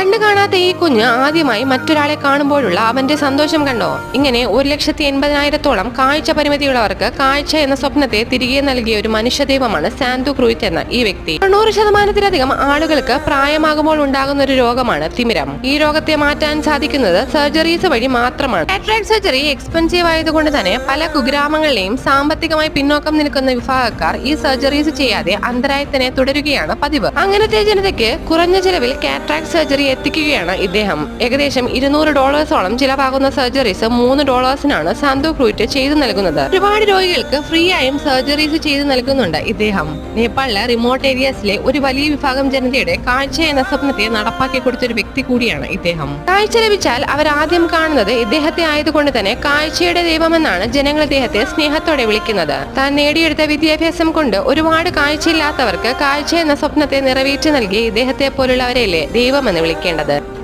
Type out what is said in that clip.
കണ്ണു കാണാത്ത ഈ കുഞ്ഞ് ആദ്യമായി മറ്റൊരാളെ കാണുമ്പോഴുള്ള അവന്റെ സന്തോഷം കണ്ടോ? ഇങ്ങനെ ഒരു ലക്ഷത്തി എൺപതിനായിരത്തോളം കാഴ്ച പരിമിതിയുള്ളവർക്ക് കാഴ്ച എന്ന സ്വപ്നത്തെ തിരികെ നൽകിയ ഒരു മനുഷ്യദൈവമാണ് സാന്തു ക്രൂയിറ്റ് എന്ന ഈ വ്യക്തി. തൊണ്ണൂറ് ശതമാനത്തിലധികം ആളുകൾക്ക് പ്രായമാകുമ്പോൾ ഉണ്ടാകുന്ന ഒരു രോഗമാണ് തിമിരം. ഈ രോഗത്തെ മാറ്റാൻ സാധിക്കുന്നത് സർജറീസ് വഴി മാത്രമാണ്. കാറ്ററാക്ട് സർജറി എക്സ്പെൻസീവ് ആയതുകൊണ്ട് തന്നെ പല കുഗ്രാമങ്ങളിലെയും സാമ്പത്തികമായി പിന്നോക്കം നിൽക്കുന്ന വിഭാഗക്കാർ ഈ സർജറീസ് ചെയ്യാതെ അന്തരായത്തിനെ തുടരുകയാണ് പതിവ്. അങ്ങനത്തെ ജനതയ്ക്ക് കുറഞ്ഞ ചെലവിൽ കാറ്ററാക്ട് സർജറി എത്തിക്കുകയാണ് ഇദ്ദേഹം. ഏകദേശം ഇരുന്നൂറ് ഡോളേഴ്സോളം ചിലവാകുന്ന സർജറീസ് മൂന്ന് ഡോളേഴ്സിനാണ് സാന്തു ക്രൂറ്റ് ചെയ്തു നൽകുന്നത്. ഒരുപാട് രോഗികൾക്ക് ഫ്രീ ആയും സർജറീസ് ചെയ്തു നൽകുന്നുണ്ട് ഇദ്ദേഹം. നേപ്പാളിലെ റിമോട്ട് ഏരിയാസിലെ ഒരു വലിയ വിഭാഗം ജനതയുടെ കാഴ്ച എന്ന സ്വപ്നത്തെ നടപ്പാക്കി കൊടുത്ത ഒരു വ്യക്തി കൂടിയാണ് ഇദ്ദേഹം. കാഴ്ച ലഭിച്ചാൽ അവർ ആദ്യം കാണുന്നത് ഇദ്ദേഹത്തെ ആയതുകൊണ്ട് തന്നെ കാഴ്ചയുടെ ദൈവമെന്നാണ് ജനങ്ങൾ ഇദ്ദേഹത്തെ സ്നേഹത്തോടെ വിളിക്കുന്നത്. താൻ നേടിയെടുത്ത വിദ്യാഭ്യാസം കൊണ്ട് ഒരുപാട് കാഴ്ചയില്ലാത്തവർക്ക് കാഴ്ച എന്ന സ്വപ്നത്തെ നിറവേറ്റി നൽകി ഇദ്ദേഹത്തെ പോലുള്ളവരെയല്ലേ ദൈവമെന്ന് വിളിക്കേണ്ടത്